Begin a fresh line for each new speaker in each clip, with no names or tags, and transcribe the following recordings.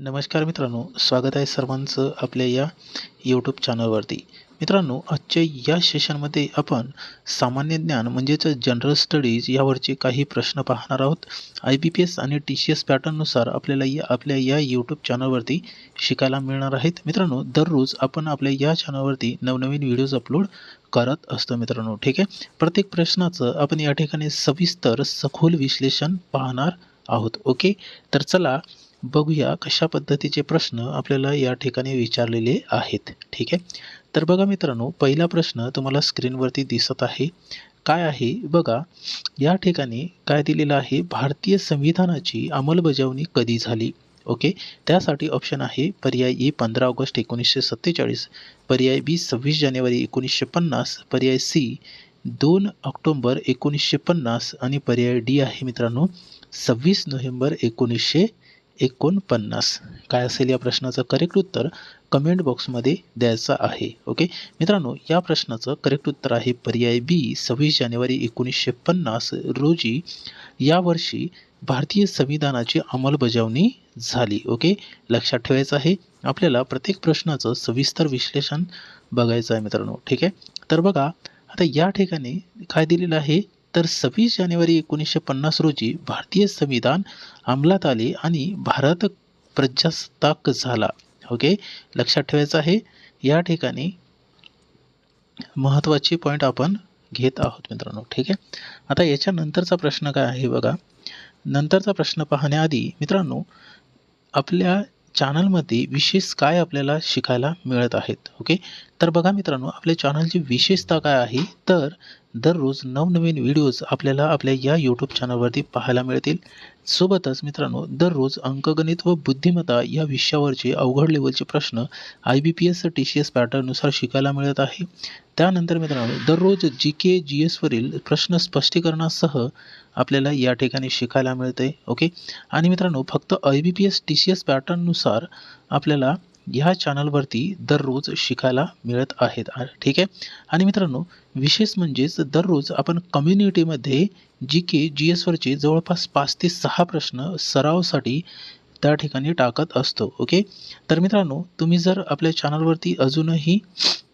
नमस्कार मित्रांनो स्वागत आहे सर्वांचं आपल्या या यूट्यूब चॅनलवरती मित्रांनो आजच्या या सेशनमध्ये आपण सामान्य ज्ञान म्हणजेच जनरल स्टडीज यावरचे काही प्रश्न पाहणार आहोत. आय बी पी एस आणि टी सी एस पॅटर्ननुसार आपल्याला या आपल्या या यूट्यूब चॅनलवरती शिकायला मिळणार आहेत. मित्रांनो दररोज आपण आपल्या या चॅनलवरती नवनवीन व्हिडिओज अपलोड करत असतो मित्रांनो ठीक आहे? प्रत्येक प्रश्नाचं आपण या ठिकाणी सविस्तर सखोल विश्लेषण पाहणार आहोत ओके? तर चला बघूया कशा पद्धतीचे प्रश्न आपल्याला या ठिकाणी विचारलेले आहेत. ठीक आहे? तर बघा मित्रांनो पहिला प्रश्न तुम्हाला स्क्रीनवरती दिसत आहे. काय आहे? बघा या ठिकाणी काय दिलेलं आहे? भारतीय संविधानाची अंमलबजावणी कधी झाली? ओके? त्यासाठी ऑप्शन आहे पर्याय ए पंधरा ऑगस्ट एकोणीसशे सत्तेचाळीस पर्याय बी सव्वीस जानेवारी एकोणीसशे पन्नास पर्याय सी दोन ऑक्टोंबर एकोणीसशे पन्नास आणि पर्याय डी आहे मित्रांनो सव्वीस नोव्हेंबर एकोणीसशे एकोणपन्नास. काय असेल या प्रश्नाचं करेक्ट उत्तर कमेंट बॉक्समध्ये द्यायचं आहे. ओके मित्रांनो या प्रश्नाचं करेक्ट उत्तर आहे पर्याय बी सव्वीस जानेवारी एकोणीसशे पन्नास रोजी यावर्षी भारतीय संविधानाची अंमलबजावणी झाली. ओके लक्षात ठेवायचं आहे. आपल्याला प्रत्येक प्रश्नाचं सविस्तर विश्लेषण बघायचं आहे मित्रांनो. ठीक आहे? तर बघा आता या ठिकाणी काय दिलेलं आहे? तर सव्वीस जानेवारी एकोणीसशे पन्नास रोजी भारतीय संविधान अंमलात आले आणि भारत प्रजासत्ताक झाला. ओके लक्षात ठेवायचं आहे या ठिकाणी महत्त्वाचे पॉईंट आपण घेत आहोत मित्रांनो. ठीक आहे? आता याच्यानंतरचा प्रश्न काय आहे बघा. नंतरचा प्रश्न पाहण्याआधी मित्रांनो आपल्या चॅनलमध्ये विशेष काय आपल्याला शिकायला मिळत आहेत? ओके तर बघा मित्रांनो आपल्या चॅनलची विशेषता काय आहे? तर दररोज नवनवीन व्हिडिओज आपल्याला आपल्या या यूट्यूब चॅनलवरती पाहायला मिळतील. सोबतच मित्रांनो दररोज अंकगणित व बुद्धिमत्ता या विषयावरचे अवघड लेवलचे प्रश्न I B P S T C S पॅटर्ननुसार शिकायला मिळत आहे. त्यानंतर मित्रांनो दररोज जी के जी एसवरील प्रश्न स्पष्टीकरणासह आपल्याला या ठिकाणी शिकायला मिळते ओके आणि मित्रांनो फक्त I B P S T C S पॅटर्ननुसार आपल्याला ह्या चॅनलवरती दररोज शिकायला मिळत आहेत. ठीक आहे? आणि मित्रांनो विशेष म्हणजेच दररोज आपण कम्युनिटीमध्ये जी के जी एसवरचे जवळपास पाच ते सहा प्रश्न सरावसाठी त्या ठिकाणी टाकत असतो ओके तर मित्रांनो तुम्ही जर आपल्या चॅनलवरती अजूनही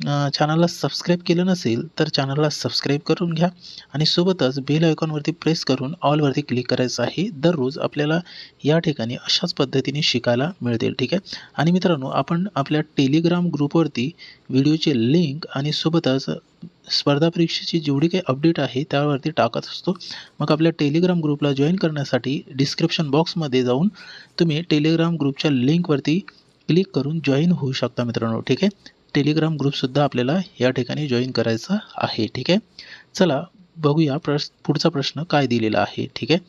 चॅनलला सबस्क्राईब केलं नसेल तर चॅनलला सबस्क्राईब करून घ्या आणि सोबतच बेल आयकॉनवरती प्रेस करून ऑलवरती क्लिक करायचं आहे दररोज आपल्याला या ठिकाणी अशाच पद्धतीने शिकायला मिळतील ठीक आहे? आणि मित्रांनो आपण आपल्या टेलिग्राम ग्रुपवरती व्हिडिओचे लिंक आणि सोबतच स्पर्धा परीक्षेची जेवढी काही अपडेट आहे त्यावरती टाकत असतो. मग आपल्या टेलिग्राम ग्रुपला जॉईन करण्यासाठी डिस्क्रिप्शन बॉक्समध्ये जाऊन तुम्ही टेलिग्राम ग्रुपच्या लिंकवरती क्लिक करून जॉईन होऊ शकता मित्रांनो. ठीक आहे? टेलिग्राम ग्रुपसुद्धा आपल्याला या ठिकाणी जॉईन करायचा आहे. ठीक आहे? चला बघूया प्रश पुढचा प्रश्न काय दिलेला आहे. ठीक आहे?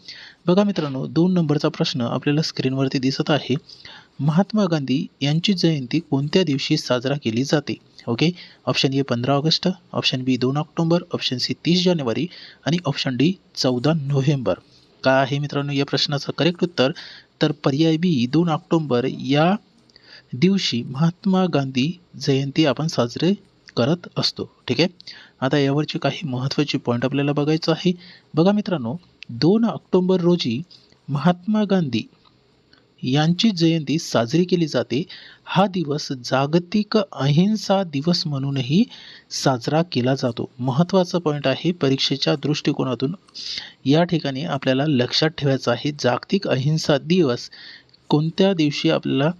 बघा मित्रांनो दोन नंबरचा प्रश्न आपल्याला स्क्रीनवरती दिसत आहे. महात्मा गांधी यांची जयंती कोणत्या दिवशी साजरा केली जाते? ओके ऑप्शन ए पंधरा ऑगस्ट. ऑप्शन बी दोन ऑक्टोबर. ऑप्शन सी तीस जानेवारी. आणि ऑप्शन डी चौदा नोव्हेंबर. काय आहे मित्रांनो या प्रश्नाचं करेक्ट उत्तर? तर पर्याय बी दोन ऑक्टोबर या दिवशी महात्मा गांधी जयंती आपण साजरे करत असतो. ठीक आहे? आता यावरचे काही महत्त्वाचे पॉईंट आपल्याला बघायचं आहे. बघा मित्रांनो दोन ऑक्टोबर रोजी महात्मा गांधी यांची जयंती साजरी केली जाते. हा दिवस जागतिक अहिंसा दिवस म्हणूनही साजरा केला जातो. महत्त्वाचा पॉईंट आहे परीक्षेच्या दृष्टिकोनातून. या ठिकाणी आपल्याला लक्षात ठेवायचं आहे जागतिक अहिंसा दिवस कोणत्या दिवशी आपल्याला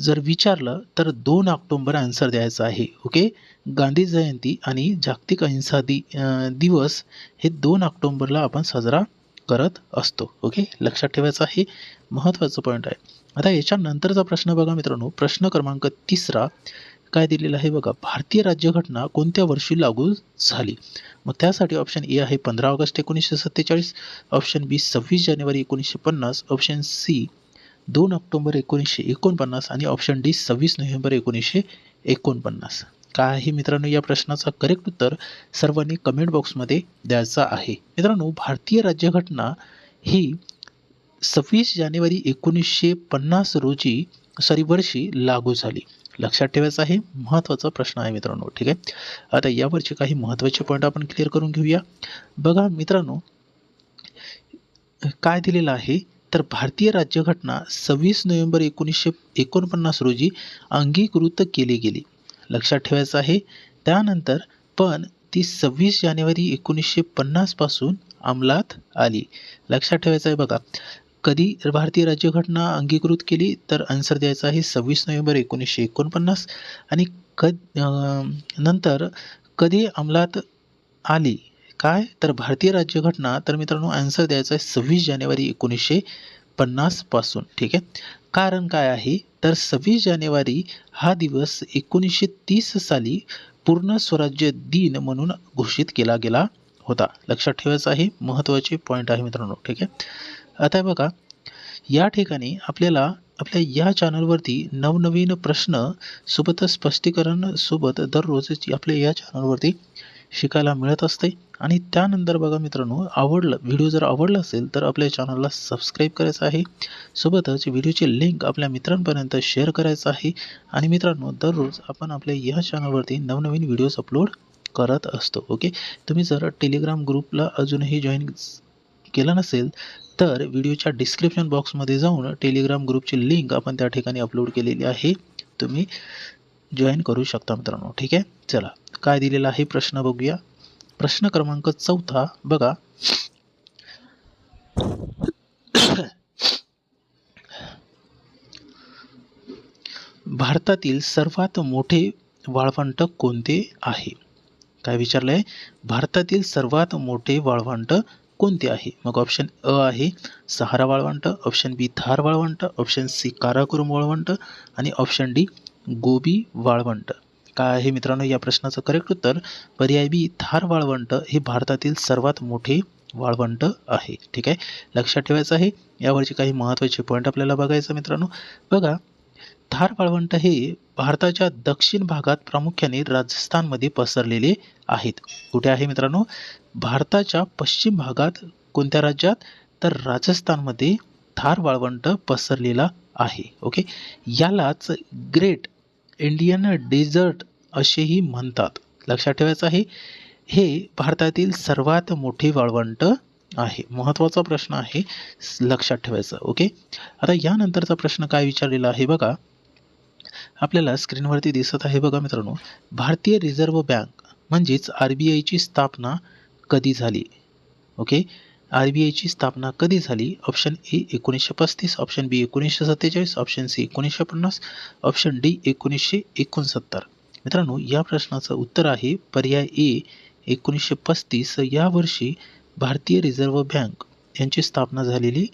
जर विचारलं तर दोन ऑक्टोंबर आन्सर द्यायचा आहे. ओके गांधी जयंती आणि जागतिक अहिंसा दि दिवस हे दोन ऑक्टोंबरला आपण साजरा करत असतो. ओके लक्षात ठेवायचा हे महत्त्वाचं पॉईंट आहे. आता याच्यानंतरचा प्रश्न बघा मित्रांनो. प्रश्न क्रमांक तिसरा काय दिलेला आहे बघा. भारतीय राज्यघटना कोणत्या वर्षी लागू झाली? मग त्यासाठी ऑप्शन ए आहे पंधरा ऑगस्ट एकोणीसशे सत्तेचाळीस. ऑप्शन बी सव्वीस जानेवारी एकोणीसशे पन्नास. ऑप्शन सी दोन ऑक्टोबर एकोणीसशे एकोणपन्नास. आणि ऑप्शन डी सव्वीस नोव्हेंबर एकोणीसशे एकोणपन्नास. काय आहे मित्रांनो या प्रश्नाचं करेक्ट उत्तर सर्वांनी कमेंट बॉक्समध्ये द्यायचं आहे. मित्रांनो भारतीय राज्यघटना ही सव्वीस जानेवारी एकोणीसशे पन्नास रोजी सॉरी वर्षी लागू झाली. लक्षात ठेवायचं आहे महत्त्वाचा प्रश्न आहे मित्रांनो ठीक आहे? आता यावरचे काही महत्त्वाचे पॉईंट आपण क्लिअर करून घेऊया. बघा मित्रांनो काय दिलेलं आहे? तर भारतीय राज्यघटना सव्वीस नोव्हेंबर एकोणीसशे एकोणपन्नास रोजी अंगीकृत केली गेली. लक्षात ठेवायचं आहे. त्यानंतर पण ती सव्वीस जानेवारी एकोणीसशे पन्नासपासून अंमलात आली. लक्षात ठेवायचं आहे बघा. कधी भारतीय राज्यघटना अंगीकृत केली तर आन्सर द्यायचा आहे सव्वीस नोव्हेंबर एकोणीसशे एकोणपन्नास. आणि क नंतर कधी अंमलात आली? काय? तर भारतीय राज्यघटना तर मित्रांनो आन्सर द्यायचा आहे सव्वीस जानेवारी एकोणीसशे पन्नासपासून ठीक आहे? कारण काय आहे? तर सव्वीस जानेवारी हा दिवस एकोणीसशे तीस साली पूर्ण स्वराज्य दिन म्हणून घोषित केला गेला होता. लक्षात ठेवायचं आहे महत्त्वाचे पॉईंट आहे मित्रांनो ठीक आहे? आता बघा या ठिकाणी आपल्याला आपल्या या चॅनलवरती नवनवीन प्रश्न सोबत स्पष्टीकरण सोबत दररोज आपल्या या चॅनलवरती शिकायला मिळत असते आणि त्यानंतर बघा मित्रांनो आवडलं व्हिडिओ जर आवडला असेल तर आपल्या चॅनलला सबस्क्राईब करायचं आहे. सोबतच व्हिडिओची लिंक आपल्या मित्रांपर्यंत शेअर करायचं आहे. आणि मित्रांनो दररोज आपण आपल्या या चॅनलवरती नवनवीन व्हिडिओज अपलोड करत असतो ओके? तुम्ही जर टेलिग्राम ग्रुपला अजूनही जॉईन केलं नसेल तर व्हिडिओच्या डिस्क्रिप्शन बॉक्समध्ये जाऊन टेलिग्राम ग्रुपची लिंक आपण त्या ठिकाणी अपलोड केलेली आहे. तुम्ही जॉईन करू शकता मित्रांनो ठीक आहे? चला. काय दिलेला आहे प्रश्न बघूया. प्रश्न क्रमांक चौथा बघा. भारतातील सर्वात मोठे वाळवंट कोणते आहे? काय विचारलं आहे भारतातील सर्वात मोठे वाळवंट कोणते आहे? मग ऑप्शन अ आहे सहारा वाळवंट ऑप्शन बी थार वाळवंट ऑप्शन सी काराकुरम वाळवंट आणि ऑप्शन डी गोबी वाळवंट. काय आहे मित्रांनो या प्रश्नाचं करेक्ट उत्तर पर्याय बी थार वाळवंट हे भारतातील सर्वात मोठे वाळवंट आहे. ठीक आहे? लक्षात ठेवायचं आहे. यावरचे काही महत्त्वाचे पॉईंट आपल्याला बघायचं मित्रांनो. बघा थार वाळवंट हे भारताच्या दक्षिण भागात प्रामुख्याने राजस्थानमध्ये पसरलेले आहेत. कुठे आहे मित्रांनो? भारताच्या पश्चिम भागात कोणत्या राज्यात? तर राजस्थानमध्ये थार वाळवंट पसरलेला आहे. ओके? यालाच ग्रेट इंडियन डेझर्ट असेही म्हणतात. लक्षात ठेवायचं आहे हे भारतातील सर्वात मोठे वाळवंट आहे. महत्त्वाचा प्रश्न आहे लक्षात ठेवायचं ओके? आता यानंतरचा प्रश्न काय विचारलेला आहे बघा. आपल्याला स्क्रीनवरती दिसत आहे बघा मित्रांनो भारतीय रिझर्व्ह बँक म्हणजेच आर बी आयची स्थापना कधी झाली? ओके? आर बी आयची स्थापना कधी झाली? ऑप्शन ए एकोणीसशे पस्तीस ऑप्शन बी एकोणीसशे सत्तेचाळीस ऑप्शन सी एकोणीसशे पन्नास ऑप्शन डी एकोणीसशे एकोणसत्तर. मित्रांनो या प्रश्नाचं उत्तर आहे पर्याय ए एकोणीसशे पस्तीस. या वर्षी भारतीय रिझर्व्ह बँक यांची स्थापना झालेली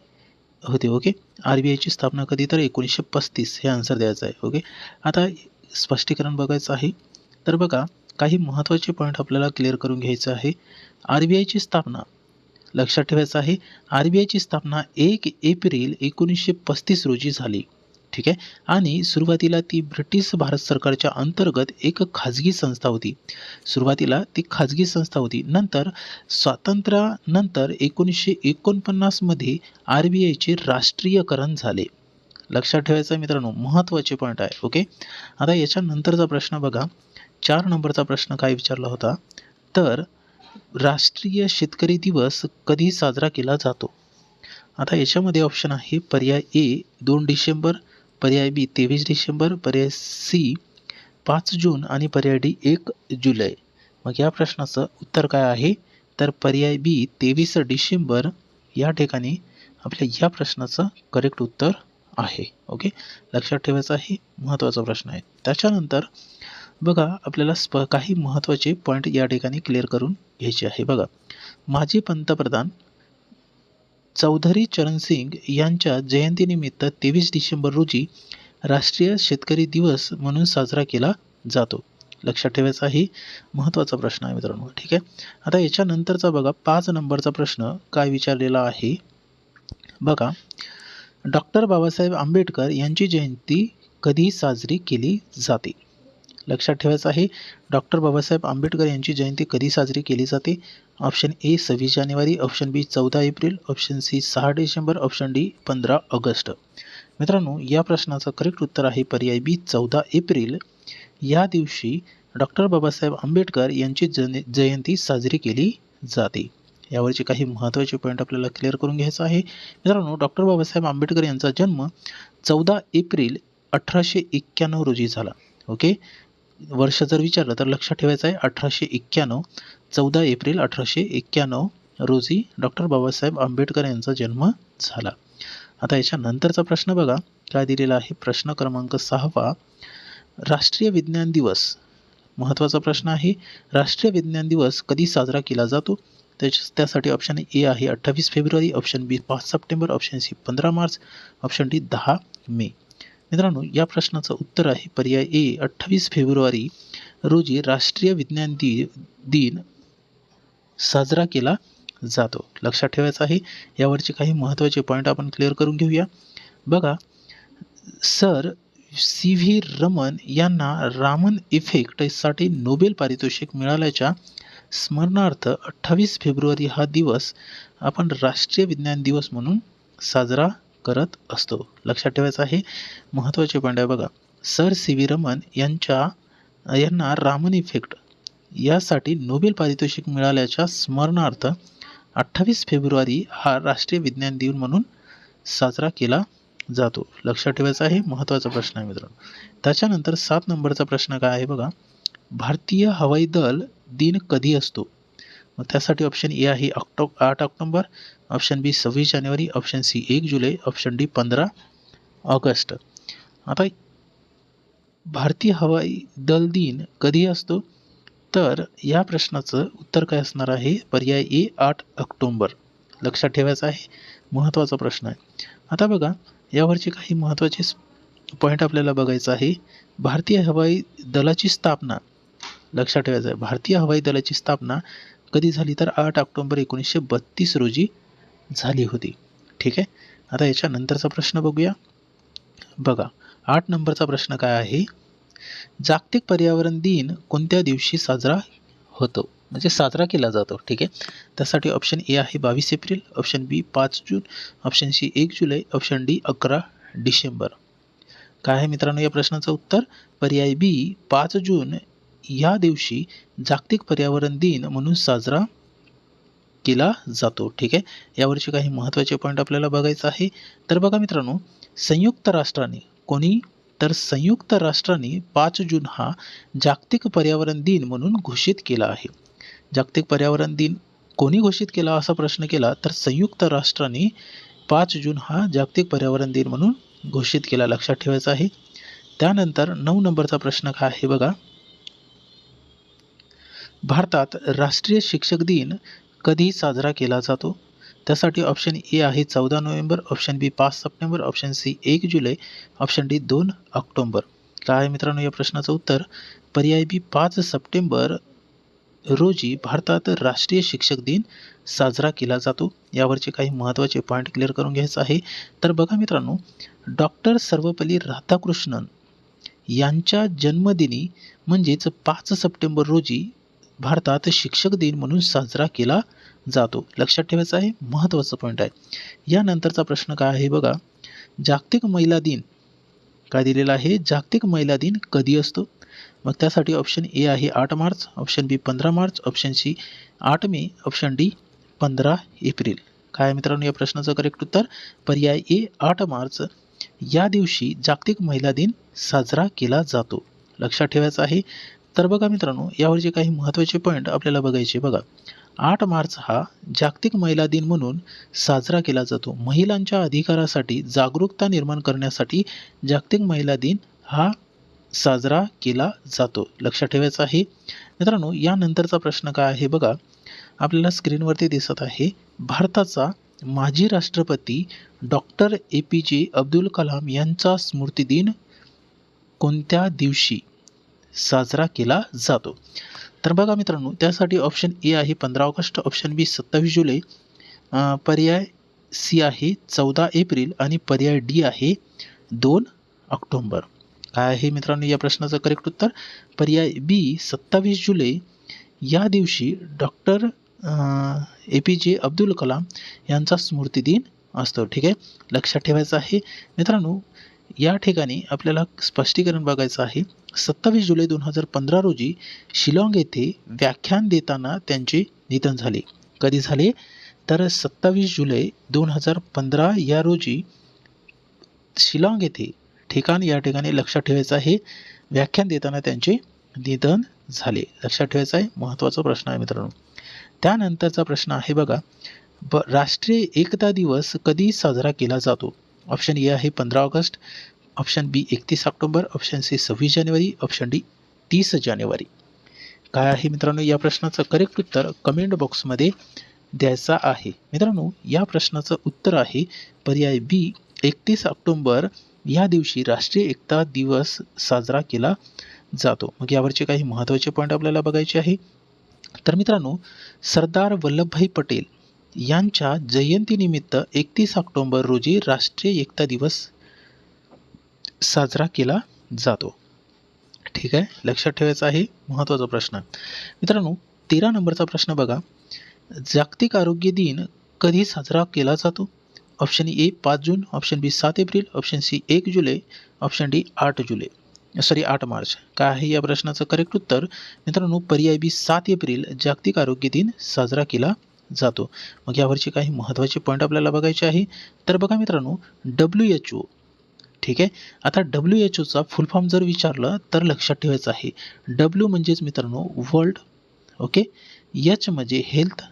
होते ओके? आर बी आयची स्थापना कधी? तर एकोणीसशे पस्तीस हे आन्सर द्यायचं आहे ओके? आता स्पष्टीकरण बघायचं आहे. तर बघा काही महत्त्वाचे पॉईंट आपल्याला क्लिअर करून घ्यायचं आहे. आर बी आयची स्थापना लक्षात ठेवायचं आहे. आर बी आयची स्थापना एक एप्रिल एकोणीसशे पस्तीस रोजी झाली. ठीक आहे? आणि सुरुवातीला ती ब्रिटिश भारत सरकारच्या अंतर्गत एक खाजगी संस्था होती. सुरुवातीला ती खाजगी संस्था होती. नंतर स्वातंत्र्यानंतर एकोणीसशे एकोणपन्नासमध्ये आर बी आयचे राष्ट्रीयकरण झाले. लक्षात ठेवायचं मित्रांनो महत्त्वाचे पॉईंट आहे ओके आता याच्यानंतरचा प्रश्न बघा. चार नंबरचा प्रश्न काय विचारला होता? तर राष्ट्रीय शेतकरी दिवस कधी साजरा केला जातो? आता याच्यामध्ये ऑप्शन आहे पर्याय ए दोन डिसेंबर पर्याय बी तेवीस डिसेंबर पर्याय सी पाच जून आणि पर्याय डी एक जुलै. मग या प्रश्नाचं उत्तर काय आहे? तर पर्याय बी तेवीस डिसेंबर या ठिकाणी आपल्या या प्रश्नाचं करेक्ट उत्तर आहे. ओके लक्षात ठेवायचं आहे महत्त्वाचा प्रश्न आहे. त्याच्यानंतर बघा आपल्याला स्प काही महत्त्वाचे पॉईंट या ठिकाणी क्लिअर करून घ्यायचे आहे. बघा माजी पंतप्रधान चौधरी चरणसिंग यांच्या जयंतीनिमित्त तेवीस डिसेंबर रोजी राष्ट्रीय शेतकरी दिवस म्हणून साजरा केला जातो. लक्षात ठेवायचा ही महत्त्वाचा प्रश्न आहे मित्रांनो. ठीक आहे? आता याच्यानंतरचा बघा पाच नंबरचा प्रश्न काय विचारलेला आहे? बघा डॉक्टर बाबासाहेब आंबेडकर यांची जयंती कधी साजरी केली जाते? लक्षात ठेवायचं आहे. डॉक्टर बाबासाहेब आंबेडकर यांची जयंती कधी साजरी केली जाते? ऑप्शन ए सव्वीस जानेवारी. ऑप्शन बी चौदा एप्रिल. ऑप्शन सी सहा डिसेंबर. ऑप्शन डी पंधरा ऑगस्ट. मित्रांनो या प्रश्नाचं करेक्ट उत्तर आहे पर्याय बी चौदा एप्रिल. या दिवशी डॉक्टर बाबासाहेब आंबेडकर यांची जन जयंती साजरी केली जाते. यावरचे काही महत्त्वाचे पॉईंट आपल्याला क्लिअर करून घ्यायचं आहे. मित्रांनो डॉक्टर बाबासाहेब आंबेडकर यांचा जन्म चौदा एप्रिल अठराशे एक्क्याण्णव रोजी झाला. ओके वर्ष जर विचारलं तर लक्षात ठेवायचं आहे अठराशे एक्क्याण्णव चौदा एप्रिल अठराशे एक्क्याण्णव रोजी डॉक्टर बाबासाहेब आंबेडकर यांचा जन्म झाला. आता याच्यानंतरचा प्रश्न बघा. काय दिलेला आहे? प्रश्न क्रमांक सहावा. राष्ट्रीय विज्ञान दिवस. महत्त्वाचा प्रश्न आहे. राष्ट्रीय विज्ञान दिवस कधी साजरा केला जातो? त्याच्या त्यासाठी ऑप्शन ए आहे अठ्ठावीस फेब्रुवारी ऑप्शन बी पाच सप्टेंबर ऑप्शन सी पंधरा मार्च ऑप्शन डी दहा मे. मित्रांनो या प्रश्नाचं उत्तर आहे पर्याय ए. अठ्ठावीस फेब्रुवारी रोजी राष्ट्रीय विज्ञान दि दिन साजरा केला जातो. लक्षात ठेवायचं आहे यावरचे काही महत्त्वाचे पॉईंट आपण क्लिअर करून घेऊया. बघा सर सी व्ही रमन यांना रामन इफेक्टसाठी नोबेल पारितोषिक मिळाल्याच्या स्मरणार्थ अठ्ठावीस फेब्रुवारी हा दिवस आपण राष्ट्रीय विज्ञान दिवस म्हणून साजरा करत असतो. लक्षात ठेवायचं आहे महत्त्वाचे पॉईंट आहे बघा. सर सी व्ही रमन यांच्या यांना रामन इफेक्ट यासाठी नोबेल पारितोषिक मिळाल्याच्या स्मरणार्थ अठ्ठावीस फेब्रुवारी हा राष्ट्रीय विज्ञान दिन म्हणून साजरा केला जातो. लक्षात ठेवायचा आहे महत्त्वाचा प्रश्न आहे मित्रांनो. त्याच्यानंतर सात नंबरचा प्रश्न काय आहे बघा. भारतीय हवाई दल दिन कधी असतो? मग त्यासाठी ऑप्शन ए आहे ऑक्टो आठ ऑक्टोंबर ऑप्शन बी सव्वीस जानेवारी ऑप्शन सी एक जुलै ऑप्शन डी पंधरा ऑगस्ट. आता भारतीय हवाई दल दिन कधी असतो? तर या प्रश्नाचं उत्तर काय असणार आहे? पर्याय ए आठ ऑक्टोंबर. लक्षात ठेवायचं आहे महत्त्वाचा प्रश्न आहे. आता बघा यावरचे काही महत्त्वाचे पॉईंट आपल्याला बघायचं आहे. भारतीय हवाई दलाची स्थापना. लक्षात ठेवायचं आहे भारतीय हवाई दलाची स्थापना कधी झाली तर आठ ऑक्टोंबर एकोणीसशे बत्तीस रोजी झाली होती. ठीक आहे? आता याच्यानंतरचा प्रश्न बघूया. बघा आठ नंबरचा प्रश्न काय आहे? जागतिक पर्यावरण दिन कोणत्या दिवशी साजरा होतो? म्हणजे साजरा केला जातो. ठीक आहे? त्यासाठी ऑप्शन ए आहे बावीस एप्रिल ऑप्शन बी पाच जून ऑप्शन सी एक जुलै ऑप्शन डी अकरा डिसेंबर. काय आहे मित्रांनो या प्रश्नाचं उत्तर? पर्याय बी पाच जून या दिवशी जागतिक पर्यावरण दिन म्हणून साजरा केला जातो ठीक आहे? यावरचे काही महत्त्वाचे पॉईंट आपल्याला बघायचं आहे. तर बघा मित्रांनो संयुक्त राष्ट्राने कोणी? तर संयुक्त राष्ट्राने पाच जून हा जागतिक पर्यावरण दिन म्हणून घोषित केला आहे. जागतिक पर्यावरण दिन कोणी घोषित केला असा प्रश्न केला तर संयुक्त राष्ट्राने पाच जून हा जागतिक पर्यावरण दिन म्हणून घोषित केला. लक्षात ठेवायचा आहे. त्यानंतर नऊ नंबरचा प्रश्न काय आहे बघा. भारतात राष्ट्रीय शिक्षक दिन कधी साजरा केला जातो. त्यासाठी ऑप्शन ए आहे चौदा नोव्हेंबर ऑप्शन बी पाच सप्टेंबर ऑप्शन सी एक जुलै ऑप्शन डी दोन ऑक्टोंबर. काय आहे मित्रांनो या प्रश्नाचं उत्तर. पर्याय बी पाच सप्टेंबर रोजी भारतात राष्ट्रीय शिक्षक दिन साजरा केला जातो. यावरचे काही महत्त्वाचे पॉईंट क्लिअर करून घ्यायचं आहे. तर बघा मित्रांनो डॉक्टर सर्वपल्ली राधाकृष्णन यांच्या जन्मदिनी म्हणजेच पाच सप्टेंबर रोजी भारतात शिक्षक दिन म्हणून साजरा केला जातो. लक्षात ठेवायचा आहे महत्त्वाचा पॉईंट आहे. यानंतरचा प्रश्न काय आहे बघा. जागतिक महिला दिन काय दिलेला आहे? जागतिक महिला दिन कधी असतो? मग त्यासाठी ऑप्शन ए आहे आठ मार्च ऑप्शन बी पंधरा मार्च ऑप्शन सी आठ मे ऑप्शन डी पंधरा एप्रिल. काय मित्रांनो या प्रश्नाचं करेक्ट उत्तर? पर्याय ए आठ मार्च. या दिवशी जागतिक महिला दिन साजरा केला जातो. लक्षात ठेवायचं आहे तर बघा मित्रांनो यावरचे काही महत्त्वाचे पॉईंट आपल्याला बघायचे बघा. आठ मार्च हा जागतिक महिला दिन म्हणून साजरा केला जातो. महिलांच्या अधिकारासाठी जागरूकता निर्माण करण्यासाठी जागतिक महिला दिन हा साजरा केला जातो. लक्षात ठेवायचं आहे. मित्रांनो यानंतरचा प्रश्न काय आहे बघा. आपल्याला स्क्रीनवरती दिसत आहे भारताचा माजी राष्ट्रपती डॉक्टर ए पी जे अब्दुल कलाम यांचा स्मृतिदिन कोणत्या दिवशी? साजरा केला जातो. तर बघा मित्रांनो त्यासाठी ऑप्शन ए आहे पंधरा ऑगस्ट ऑप्शन बी सत्तावीस जुलै. पर्याय सी आहे चौदा एप्रिल आणि पर्याय डी आहे दोन ऑक्टोंबर. काय आहे मित्रांनो या प्रश्नाचं करेक्ट उत्तर? पर्याय बी सत्तावीस जुलै या दिवशी डॉक्टर ए पी जे अब्दुल कलाम यांचा स्मृतिदिन असतो. ठीक आहे? लक्षात ठेवायचं आहे. मित्रांनो या ठिकाणी आपल्याला स्पष्टीकरण बघायचं आहे. सत्तावीस जुलै दोन हजार पंधरा रोजी शिलाँग येथे व्याख्यान देताना त्यांचे निधन झाले. कधी झाले? तर सत्तावीस जुलै दोन हजार पंधरा या रोजी शिलाँग येथे ठिकाण या ठिकाणी लक्षात ठेवायचं आहे. व्याख्यान देताना त्यांचे निधन झाले. लक्षात ठेवायचं आहे. महत्त्वाचा प्रश्न आहे मित्रांनो. त्यानंतरचा प्रश्न आहे बघा. ब राष्ट्रीय एकता दिवस कधी साजरा केला जातो? ऑप्शन ए आहे पंधरा ऑगस्ट ऑप्शन बी एकतीस ऑक्टोबर ऑप्शन सी सव्वीस जानेवारी ऑप्शन डी तीस जानेवारी. काय आहे मित्रांनो या प्रश्नाचं करेक्ट उत्तर कमेंट बॉक्समध्ये द्यायचा आहे. मित्रांनो या प्रश्नाचं उत्तर आहे पर्याय बी एकतीस ऑक्टोंबर या दिवशी राष्ट्रीय एकता दिवस साजरा केला जातो. मग यावरचे काही महत्त्वाचे पॉईंट आपल्याला बघायचे आहे. तर मित्रांनो सरदार वल्लभभाई पटेल यांच्या जयंतीनिमित्त एकतीस ऑक्टोंबर रोजी राष्ट्रीय एकता दिवस साजरा केला जातो. ठीक आहे? लक्षात ठेवायचा आहे महत्त्वाचा प्रश्न. मित्रांनो तेरा नंबरचा प्रश्न बघा. जागतिक आरोग्य दिन कधी साजरा केला जातो? ऑप्शन ए पाच जून. ऑप्शन बी सात एप्रिल. ऑप्शन सी एक जुलै. ऑप्शन डी आठ जुलै. सॉरी आठ मार्च. काय आहे या प्रश्नाचं करेक्ट उत्तर? मित्रांनो पर्याय बी सात एप्रिल जागतिक आरोग्य दिन साजरा केला जातो. मग यावरचे काही महत्त्वाचे पॉईंट आपल्याला बघायचे आहे. तर बघा मित्रांनो डब्ल्यू एच ओ ठीक आहे? आता डब्ल्यू एच ओचा फुल फॉर्म जर विचारलं तर लक्षात ठेवायचं आहे. डब्ल्यू म्हणजेच मित्रांनो वर्ल्ड ओके? एच म्हणजे हेल्थ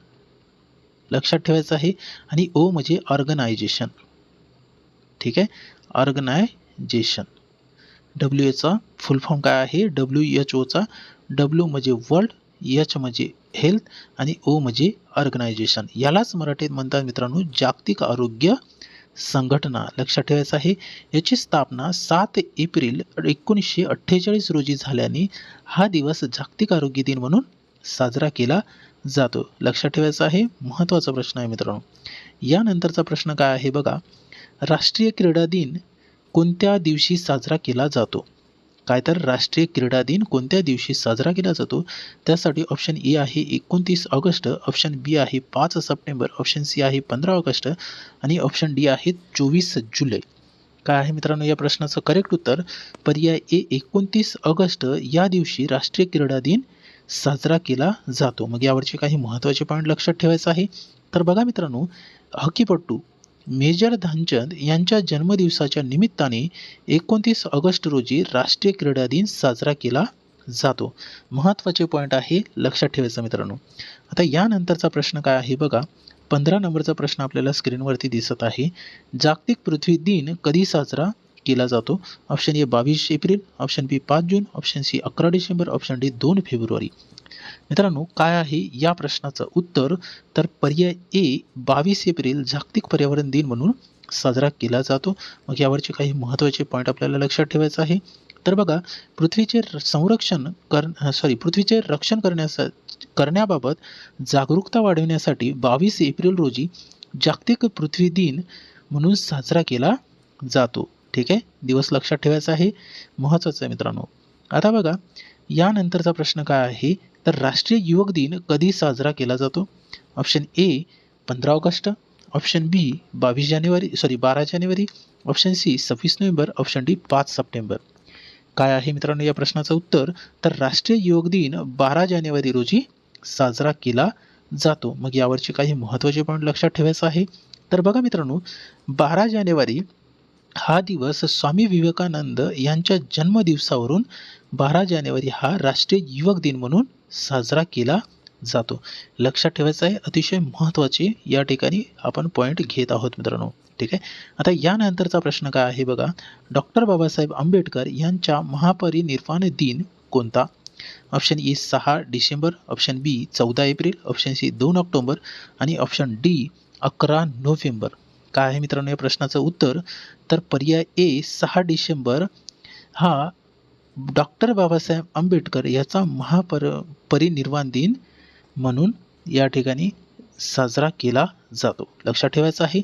लक्षात ठेवायचं आहे. आणि ओ म्हणजे ऑर्गनायझेशन ठीक आहे? ऑर्गनायझेशन डब्ल्यू एचा फुल फॉर्म काय आहे? डब्ल्यू एच ओचा डब्ल्यू म्हणजे वर्ल्ड एच म्हणजे हेल्थ आणि ओ म्हणजे ऑर्गनायझेशन यालाच मराठीत म्हणतात मित्रांनो जागतिक आरोग्य संघटना. लक्षात ठेवायचं आहे याची स्थापना सात एप्रिल एकोणीसशे अठ्ठेचाळीस रोजी झाल्याने हा दिवस जागतिक आरोग्य दिन म्हणून साजरा केला जातो. लक्षात ठेवायचं आहे महत्त्वाचा प्रश्न आहे मित्रांनो. यानंतरचा प्रश्न काय आहे बघा राष्ट्रीय क्रीडा दिन कोणत्या दिवशी साजरा केला जातो? काय तर राष्ट्रीय क्रीडा दिन कोणत्या दिवशी साजरा केला जातो? त्यासाठी ऑप्शन ए आहे एकोणतीस ऑगस्ट ऑप्शन बी आहे पाच सप्टेंबर ऑप्शन सी आहे पंधरा ऑगस्ट आणि ऑप्शन डी आहे चोवीस जुलै. काय आहे मित्रांनो या प्रश्नाचं करेक्ट उत्तर? पर्याय ए एकोणतीस ऑगस्ट या दिवशी राष्ट्रीय क्रीडा दिन साजरा केला जातो. मग यावरचे काही महत्त्वाचे पॉईंट लक्षात ठेवायचं आहे. तर बघा मित्रांनो हॉकीपट्टू मेजर ध्यानचंद यांच्या जन्मदिवसाच्या निमित्ताने एकोणतीस ऑगस्ट रोजी राष्ट्रीय क्रीडा दिन साजरा केला जातो. महत्त्वाचे पॉईंट आहे लक्षात ठेवायचं मित्रांनो. आता यानंतरचा प्रश्न काय आहे बघा. पंधरा नंबरचा प्रश्न आपल्याला स्क्रीनवरती दिसत आहे. जागतिक पृथ्वी दिन कधी साजरा केला जातो. ऑप्शन ए बावीस एप्रिल ऑप्शन बी पाच जून ऑप्शन सी अकरा डिसेंबर ऑप्शन डी दोन फेब्रुवारी. मित्रांनो काय आहे या प्रश्नाचं उत्तर? तर पर्याय ए बावीस एप्रिल जागतिक पर्यावरण दिन म्हणून साजरा केला जातो. मग यावरचे काही महत्त्वाचे पॉईंट आपल्याला लक्षात ठेवायचं आहे. तर बघा पृथ्वीचे र- संरक्षण कर सॉरी पृथ्वीचे रक्षण करण्यासा करण्याबाबत जागरूकता वाढवण्यासाठी बावीस एप्रिल रोजी जागतिक पृथ्वी दिन म्हणून साजरा केला जातो. ठीक आहे? दिवस लक्षात ठेवायचा आहे महत्त्वाचं आहे मित्रांनो. आता बघा यानंतरचा प्रश्न काय आहे? तर राष्ट्रीय युवक दिन कधी साजरा केला जातो? ऑप्शन ए पंधरा ऑगस्ट. ऑप्शन बी बावीस जानेवारी सॉरी बारा जानेवारी. ऑप्शन सी सव्वीस नोव्हेंबर. ऑप्शन डी पाच सप्टेंबर. काय आहे मित्रांनो या प्रश्नाचं उत्तर? तर राष्ट्रीय योग दिन बारा जानेवारी रोजी साजरा केला जातो. मग यावरचे काही महत्त्वाचे पॉईंट लक्षात ठेवायचं आहे. तर बघा मित्रांनो बारा जानेवारी हा दिवस स्वामी विवेकानंद यांच्या जन्मदिवसावरून बारा जानेवारी हा राष्ट्रीय युवक दिन म्हणून साजरा केला जातो. लक्षात ठेवायचं आहे अतिशय महत्त्वाचे या ठिकाणी आपण पॉईंट घेत आहोत मित्रांनो. ठीक आहे? आता यानंतरचा प्रश्न काय आहे बघा. डॉक्टर बाबासाहेब आंबेडकर यांच्या महापरिनिर्वाण दिन कोणता? ऑप्शन ए सहा डिसेंबर ऑप्शन बी चौदा एप्रिल ऑप्शन सी दोन ऑक्टोबर आणि ऑप्शन डी अकरा नोव्हेंबर. काय आहे मित्रांनो या प्रश्नाचं उत्तर? तर पर्याय ए सहा डिसेंबर. हा डॉक्टर बाबासाहेब आंबेडकर याचा महापर परिनिर्वाण दिन म्हणून या ठिकाणी साजरा केला जातो. लक्षात ठेवायचं आहे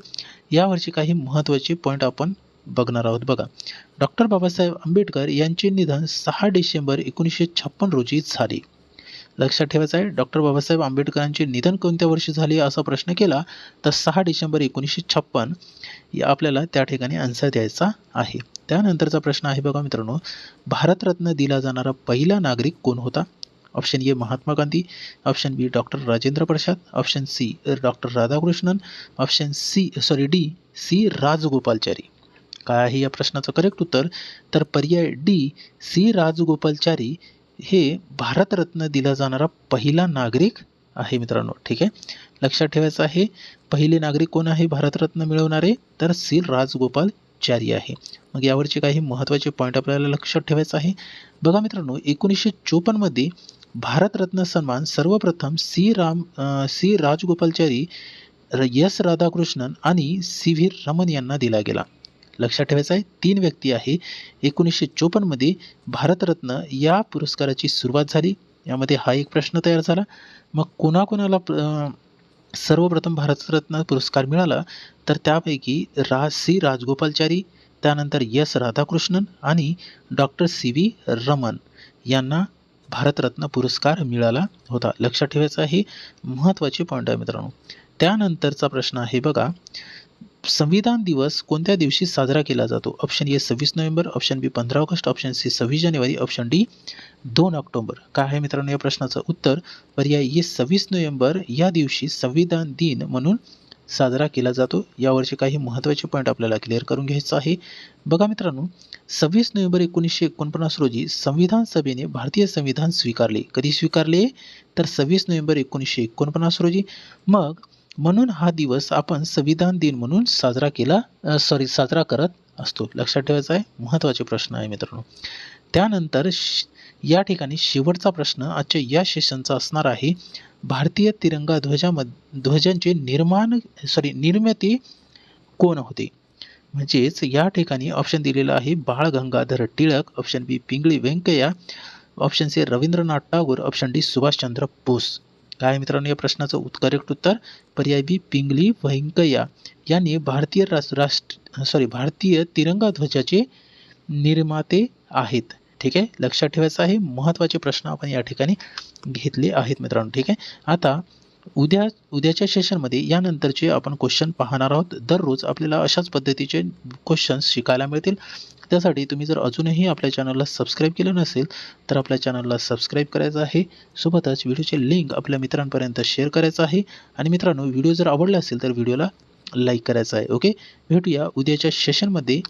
यावरचे काही महत्त्वाचे पॉईंट आपण बघणार आहोत. बघा डॉक्टर बाबासाहेब आंबेडकर यांचे निधन सहा डिसेंबर एकोणीसशे छप्पन रोजी झाले. लक्षात ठेवायचं आहे. डॉक्टर बाबासाहेब आंबेडकरांचे निधन कोणत्या वर्षी झाले असा प्रश्न केला तर सहा डिसेंबर एकोणीसशे छप्पन या आपल्याला त्या ठिकाणी आन्सर द्यायचा आहे. त्यानंतरचा प्रश्न आहे बघा मित्रांनो भारतरत्न दिला जाणारा पहिला नागरिक कोण होता? Option A Mahatma Gandhi option B doctor Rajendra Prasad option C doctor Radhakrishnan option C sorry D C Rajagopalachari काय आहे या प्रश्नाचं करेक्ट उत्तर? तर पर्याय डी सी राजगोपालचारी हे भारतरत्न दिला जाणारा पहिला नागरिक आहे मित्रांनो ठीक आहे? लक्षात ठेवायचं आहे पहिले नागरिक कोण आहे? भारतरत्न मिळवणारे तर सी. राजगोपालचारी आहे. मग यावरचे काही महत्त्वाचे पॉईंट आपल्याला लक्षात ठेवायचं आहे. बघा मित्रांनो एकोणीसशे चोपन्नमध्ये भारतरत्न सन्मान सर्वप्रथम C. Ram C. Rajagopalachari yes S. Radhakrishnan आणि सी. व्ही. रमन यांना दिला गेला. लक्षात ठेवायचं आहे तीन व्यक्ती आहे. एकोणीसशे चोपन्नमध्ये भारतरत्न या पुरस्काराची सुरुवात झाली. यामध्ये हा एक प्रश्न तयार झाला. मग कोणाकोणाला प्र- सर्वप्रथम भारतरत्न पुरस्कार मिळाला तर त्यापैकी रा सी राजगोपालचारी त्यानंतर एस राधाकृष्णन आणि डॉक्टर सी व्ही रमन यांना भारतरत्न पुरस्कार मिळाला होता. लक्षात ठेवायचं आहे महत्त्वाचे पॉईंट आहे मित्रांनो. त्यानंतरचा प्रश्न आहे बघा संविधान दिवस कोणत्या दिवशी साजरा केला जातो? ऑप्शन ए सव्वीस नोव्हेंबर. ऑप्शन बी पंधरा ऑगस्ट. ऑप्शन सी सव्वीस जानेवारी. ऑप्शन डी दोन ऑक्टोबर. काय आहे मित्रांनो या प्रश्नाचं उत्तर? पर्याय ए सव्वीस नोव्हेंबर. या दिवशी संविधान दिन म्हणून साजरा केला जातो. यावरचे काही महत्त्वाचे पॉईंट आपल्याला क्लिअर करून घ्यायचं आहे. बघा मित्रांनो सव्वीस नोव्हेंबर एकोणीसशे एकोणपन्नास रोजी संविधान सभेने भारतीय संविधान स्वीकारले. कधी स्वीकारले? तर सव्वीस नोव्हेंबर एकोणीसशे एकोणपन्नास रोजी. मग म्हणून हा दिवस आपण संविधान दिन म्हणून साजरा केला सॉरी साजरा करत असतो. लक्षात ठेवायचा आहे महत्त्वाचे प्रश्न आहे मित्रांनो. त्यानंतर श- या ठिकाणी शेवटचा प्रश्न आजच्या या सेशनचा असणार आहे. भारतीय तिरंगा ध्वजाम ध्वजांचे निर्माण सॉरी निर्मिती कोण होते? म्हणजेच या ठिकाणी ऑप्शन दिलेलं आहे Bal Gangadhar Tilak option B Pingali Venkayya option C Rabindranath Tagore option D Subhash Chandra Bose. काय मित्रांनो या प्रश्नाचं उत करेक्ट उत्तर. पर्याय बी पिंगली व्यंकय्या यांनी भारतीय राष्ट्र राष्ट्र सॉरी भारतीय तिरंगा ध्वजाचे निर्माते आहेत. ठीक आहे? लक्षात ठेवायचं आहे. महत्त्वाचे प्रश्न आपण या ठिकाणी घेतले आहेत मित्रांनो. ठीक आहे? आता उद्या उद्याच्या सेशनमध्ये यानंतरचे आपण क्वेश्चन पाहणार आहोत. दररोज आपल्याला अशाच पद्धतीचे क्वेश्चन्स शिकायला मिळतील. त्यासाठी तुम्ही जर अजूनही आपल्या चॅनलला सबस्क्राईब केलं नसेल तर आपल्या चॅनलला सबस्क्राईब करायचं आहे. सोबतच व्हिडिओचे लिंक आपल्या मित्रांपर्यंत शेअर करायचं आहे. आणि मित्रांनो व्हिडिओ जर आवडला असेल तर व्हिडिओला लाईक करायचा आहे ओके भेटूया उद्याच्या सेशनमध्ये